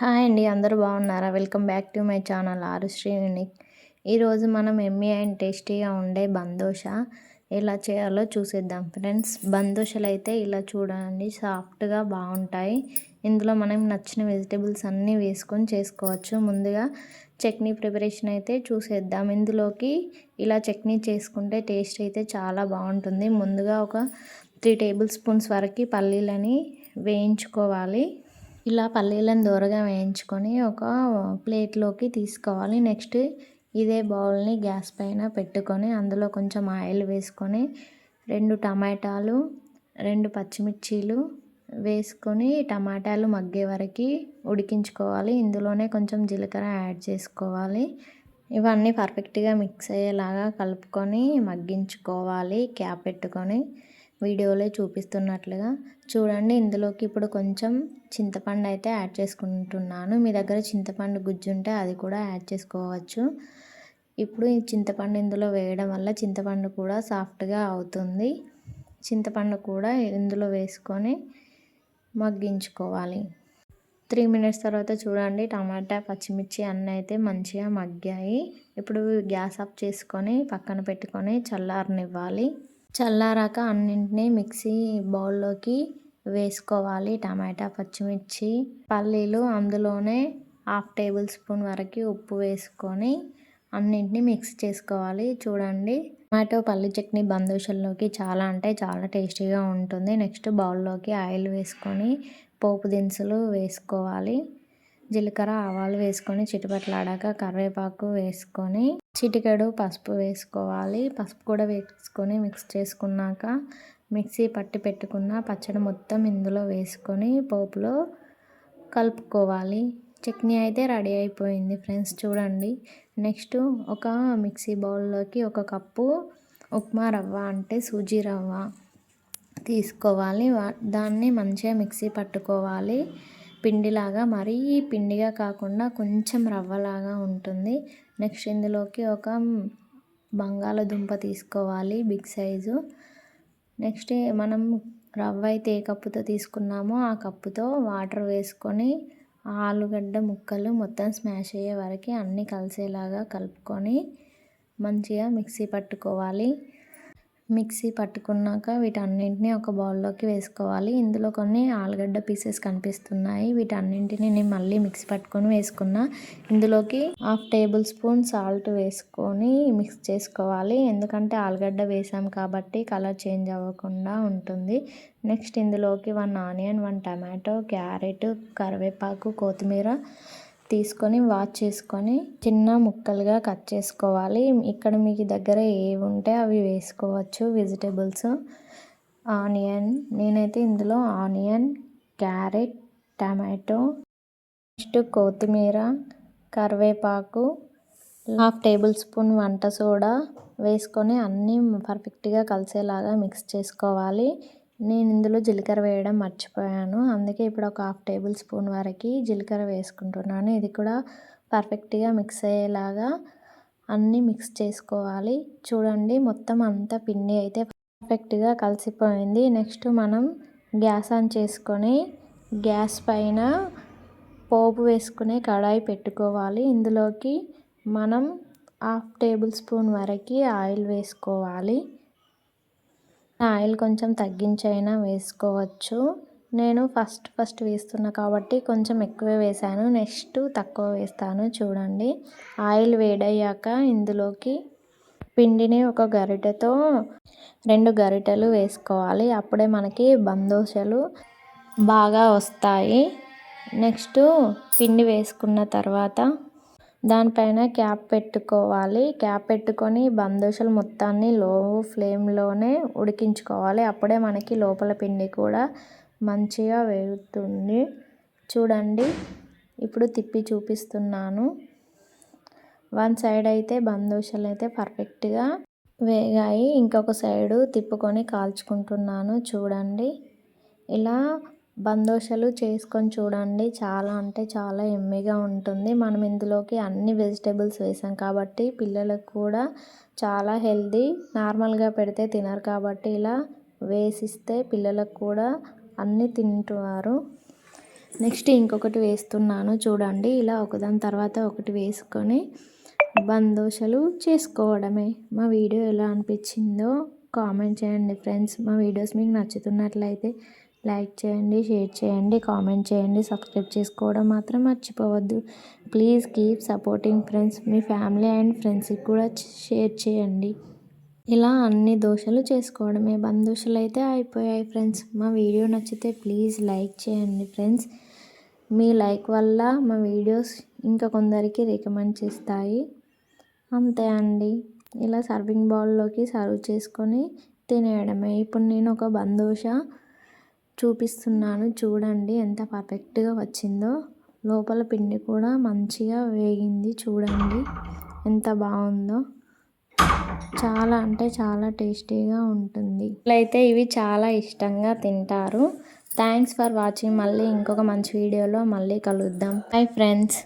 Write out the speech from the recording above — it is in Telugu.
హాయ్ అండి అందరూ బాగున్నారా? Welcome back to my channel Arushri unique. ఈరోజు మనం ఎమ్మీ అండ్ టేస్టీగా ఉండే బందోష ఎలా చేయాలో చూసేద్దాం ఫ్రెండ్స్. బందోషలు అయితే ఇలా చూడండి సాఫ్ట్గా బాగుంటాయి. ఇందులో మనం నచ్చిన వెజిటేబుల్స్ అన్నీ వేసుకొని చేసుకోవచ్చు. ముందుగా చట్నీ ప్రిపరేషన్ అయితే చూసేద్దాం. ఇందులోకి ఇలా చట్నీ చేసుకుంటే టేస్ట్ అయితే చాలా బాగుంటుంది. ముందుగా ఒక త్రీ టేబుల్ స్పూన్స్ వరకు పల్లీలని వేయించుకోవాలి. ఇలా పల్లీలను దూరగా వేయించుకొని ఒక ప్లేట్లోకి తీసుకోవాలి. నెక్స్ట్ ఇదే బౌల్ని గ్యాస్ పైన పెట్టుకొని అందులో కొంచెం ఆయిల్ వేసుకొని రెండు టమాటాలు రెండు పచ్చిమిర్చీలు వేసుకొని టమాటాలు మగ్గే వరకు ఉడికించుకోవాలి. ఇందులోనే కొంచెం జీలకర్ర యాడ్ చేసుకోవాలి. ఇవన్నీ పర్ఫెక్ట్గా మిక్స్ అయ్యేలాగా కలుపుకొని మగ్గించుకోవాలి. క్యాప్ పెట్టుకొని వీడియోలో చూపిస్తున్నట్లుగా చూడండి. ఇందులోకి ఇప్పుడు కొంచెం చింతపండు అయితే యాడ్ చేసుకుంటున్నాను. మీ దగ్గర చింతపండు గుజ్జు ఉంటే అది కూడా యాడ్ చేసుకోవచ్చు. ఇప్పుడు ఈ చింతపండు ఇందులో వేయడం వల్ల చింతపండు కూడా సాఫ్ట్గా అవుతుంది. చింతపండు కూడా ఇందులో వేసుకొని మగ్గించుకోవాలి. త్రీ మినిట్స్ తర్వాత చూడండి. టమాటా పచ్చిమిర్చి అన్నీ అయితే మంచిగా మగ్గాయి. ఇప్పుడు గ్యాస్ ఆఫ్ చేసుకొని పక్కన పెట్టుకొని చల్లారనివ్వాలి. చల్లారాక అన్నింటినీ మిక్సీ బౌల్లోకి వేసుకోవాలి. టమాటా పచ్చిమిర్చి పల్లీలు అందులోనే హాఫ్ టేబుల్ స్పూన్ వరకు ఉప్పు వేసుకొని అన్నింటినీ మిక్స్ చేసుకోవాలి. చూడండి టమాటో పల్లి చట్నీ బందోషల్లోకి చాలా అంటే చాలా టేస్టీగా ఉంటుంది. నెక్స్ట్ బౌల్లోకి ఆయిల్ వేసుకొని పోపు దినుసులు వేసుకోవాలి. జీలకర్ర ఆవాలు వేసుకొని చిటిపట్లాడాక కరివేపాకు వేసుకొని చిటికెడు పసుపు వేసుకోవాలి. పసుపు కూడా వేసుకొని మిక్స్ చేసుకున్నాక మిక్సీ పట్టి పెట్టుకున్న పచ్చడి మొత్తం ఇందులో వేసుకొని పోపులో కలుపుకోవాలి. చట్నీ అయితే రెడీ అయిపోయింది ఫ్రెండ్స్ చూడండి. నెక్స్ట్ ఒక మిక్సీ బౌల్లోకి ఒక కప్పు ఉప్మా రవ్వ అంటే సూజీ రవ్వ తీసుకోవాలి. దాన్ని మంచిగా మిక్సీ పట్టుకోవాలి. పిండిలాగా మరీ పిండిగా కాకుండా కొంచెం రవ్వలాగా ఉంటుంది. నెక్స్ట్ ఇందులోకి ఒక బంగాళదుంప తీసుకోవాలి బిగ్ సైజు. నెక్స్ట్ మనం రవ్వ అయితే ఏ కప్పుతో తీసుకున్నామో ఆ కప్పుతో వాటర్ వేసుకొని ఆలుగడ్డ ముక్కలు మొత్తం స్మాష్ అయ్యే వరకు అన్నీ కలిసేలాగా కలుపుకొని మంచిగా మిక్సీ పట్టుకోవాలి. మిక్సీ పట్టుకున్నాక వీటన్నింటినీ ఒక బౌల్లోకి వేసుకోవాలి. ఇందులో కొన్ని ఆలుగడ్డ పీసెస్ కనిపిస్తున్నాయి. వీటన్నింటినీ నేను మళ్ళీ మిక్సీ పట్టుకొని వేసుకున్నా. ఇందులోకి హాఫ్ టేబుల్ స్పూన్ సాల్ట్ వేసుకొని మిక్స్ చేసుకోవాలి. ఎందుకంటే ఆలుగడ్డ వేసాం కాబట్టి కలర్ చేంజ్ అవ్వకుండా ఉంటుంది. నెక్స్ట్ ఇందులోకి one onion one tomato carrot కరివేపాకు కొత్తిమీర తీసుకొని వాష్ చేసుకొని చిన్న ముక్కలుగా కట్ చేసుకోవాలి. ఇక్కడ మీకు దగ్గర ఏవి ఉంటే అవి వేసుకోవచ్చు. వెజిటేబుల్స్ ఆనియన్ నేనైతే ఇందులో ఆనియన్ క్యారెట్ టమాటో నెక్స్ట్ కొత్తిమీర కరివేపాకు హాఫ్ టేబుల్ స్పూన్ వంట సోడా వేసుకొని అన్నీ పర్ఫెక్ట్గా కలిసేలాగా మిక్స్ చేసుకోవాలి. నేను ఇందులో జీలకర్ర వేయడం మర్చిపోయాను. అందుకే ఇప్పుడు ఒక హాఫ్ టేబుల్ స్పూన్ వరకు జీలకర్ర వేసుకుంటున్నాను. ఇది కూడా పర్ఫెక్ట్గా మిక్స్ అయ్యేలాగా అన్నీ మిక్స్ చేసుకోవాలి. చూడండి మొత్తం అంతా పిండి అయితే పర్ఫెక్ట్గా కలిసిపోయింది. నెక్స్ట్ మనం గ్యాస్ ఆన్ చేసుకొని గ్యాస్ పైన పోపు వేసుకునే కడాయి పెట్టుకోవాలి. ఇందులోకి మనం హాఫ్ టేబుల్ స్పూన్ వరకు ఆయిల్ వేసుకోవాలి. ఆయిల్ కొంచెం తగ్గించైనా వేసుకోవచ్చు. నేను ఫస్ట్ ఫస్ట్ వేస్తున్నా కాబట్టి కొంచెం ఎక్కువే వేసాను నెక్స్ట్ తక్కువ వేస్తాను చూడండి. ఆయిల్ వేడయ్యాక ఇందులోకి పిండిని ఒక గరిటెతో రెండు గరిటెలు వేసుకోవాలి. అప్పుడే మనకి బందోసలు బాగా వస్తాయి. నెక్స్ట్ పిండి వేసుకున్న తర్వాత దానిపైన క్యాప్ పెట్టుకోవాలి. క్యాప్ పెట్టుకొని బందోషలు మొత్తాన్ని లో ఫ్లేమ్లోనే ఉడికించుకోవాలి. అప్పుడే మనకి లోపల పిండి కూడా మంచిగా వేగుతుంది. చూడండి. ఇప్పుడు తిప్పి చూపిస్తున్నాను. వన్ సైడ్ అయితే బందోషలు అయితే పర్ఫెక్ట్గా వేగాయి. ఇంకొక సైడు తిప్పుకొని కాల్చుకుంటున్నాను. చూడండి. ఇలా బందోషలు చేసుకొని చూడండి. చాలా అంటే చాలా ఎమ్మీగా ఉంటుంది. మనం ఇందులోకి అన్ని వెజిటేబుల్స్ వేసాం కాబట్టి పిల్లలకు కూడా చాలా హెల్దీ. నార్మల్గా పెడితే తినరు కాబట్టి ఇలా వేసిస్తే పిల్లలకు కూడా అన్నీ తింటున్నారు. నెక్స్ట్ ఇంకొకటి వేస్తున్నాను చూడండి. ఇలా ఒకదాని తర్వాత ఒకటి వేసుకొని బందోషలు చేసుకోవడమే. మా వీడియో ఎలా అనిపించిందో కామెంట్ చేయండి ఫ్రెండ్స్. మా వీడియోస్ మీకు నచ్చుతున్నట్లయితే లైక్ చేయండి షేర్ చేయండి కామెంట్ చేయండి. సబ్స్క్రైబ్ చేసుకోవడం మాత్రం మర్చిపోవద్దు. Please keep supporting friends. Me family and ఫ్రెండ్స్కి కూడా షేర్ చేయండి. ఇలా అన్ని దోశలు చేసుకోవడమే. బందోషలు అయితే అయిపోయాయి ఫ్రెండ్స్. మా వీడియో నచ్చితే ప్లీజ్ లైక్ చేయండి ఫ్రెండ్స్. మీ లైక్ వల్ల మా వీడియోస్ ఇంకా కొందరికి రికమెండ్ చేస్తాయి. అంతే అండి. ఇలా సర్వింగ్ బౌల్లోకి సర్వ్ చేసుకొని తినేయడమే. ఇప్పుడు నేను ఒక బందోష చూపిస్తున్నాను. చూడండి ఎంత పర్ఫెక్ట్గా వచ్చిందో. లోపల పిండి కూడా మంచిగా వేగింది. చూడండి ఎంత బాగుందో. చాలా అంటే చాలా టేస్టీగా ఉంటుంది. అయితే ఇవి చాలా ఇష్టంగా తింటారు. Thanks for watching. మళ్ళీ ఇంకొక మంచి వీడియోలో మళ్ళీ కలుద్దాం. Bye friends.